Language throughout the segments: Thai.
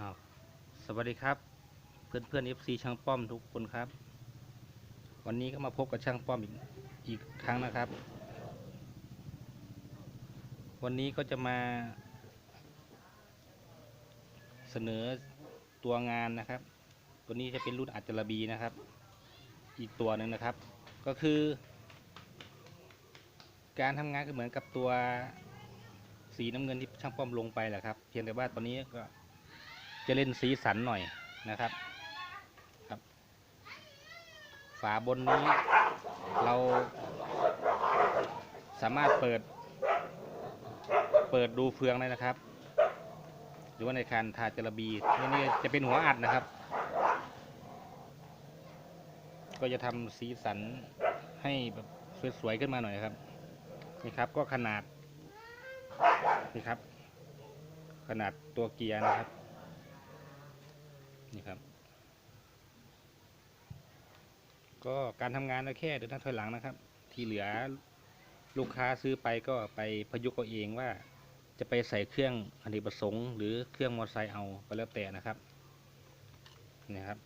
อ้าวสวัสดีครับ เพื่อนเพื่อนเอฟซีช่างป้อมทุกคนครับ วันนี้ก็มาพบกับช่างป้อมอีกอีกครั้งนะครับ วันนี้ก็จะมา เสนอตัวงานนะครับ ตัวนี้จะเป็นรุ่นอัจจระบีนะครับ อีกตัวหนึ่งนะครับ ก็คือ การทำงานก็เหมือนกับตัวสีน้ำเงินที่ช่างป้อมลงไปแหละครับ เพียงแต่ว่าตอนนี้ก็ จะเล่นสีสันหน่อยนะครับครับ ฝาบนนี้เราสามารถเปิด เปิดดูเฟืองได้นะครับ หรือว่าในการทาจระบีนี่นี่จะเป็นหัวอัดนะครับ ก็จะทำสีสันให้แบบสวยๆขึ้นมาหน่อยครับนี่ครับก็ขนาดนี่ครับ ขนาดตัวเกียร์นะครับ นี่ครับ ก็การทำงานก็แค่เดินหน้าถอยหลังนะครับ ที่เหลือลูกค้าซื้อไปก็ไปประยุกต์เอาเองว่า จะไปใส่เครื่องอเนกประสงค์หรือเครื่องมอเตอร์ไซค์เอาก็แล้วแต่นะครับนี่ครับ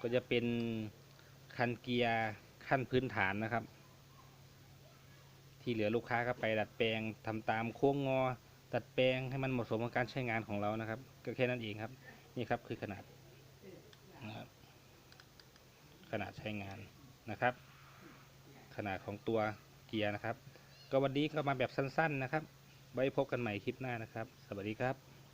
ก็จะเป็นคันเกียร์ขั้นพื้นฐานนะครับ ที่เหลือลูกค้าก็ไปดัดแปลงทำตามโค้งงอดัดแปลงให้มันเหมาะสมกับการใช้งานของเรานะครับ ก็แค่นั้นเองครับ นี่ครับคือขนาดนะครับขนาดใช้งานนะครับ ขนาดของตัวเกียร์นะครับ ก็วันนี้ก็มาแบบสั้นๆนะครับ ไว้พบกันใหม่คลิปหน้านะครับ สวัสดีครับ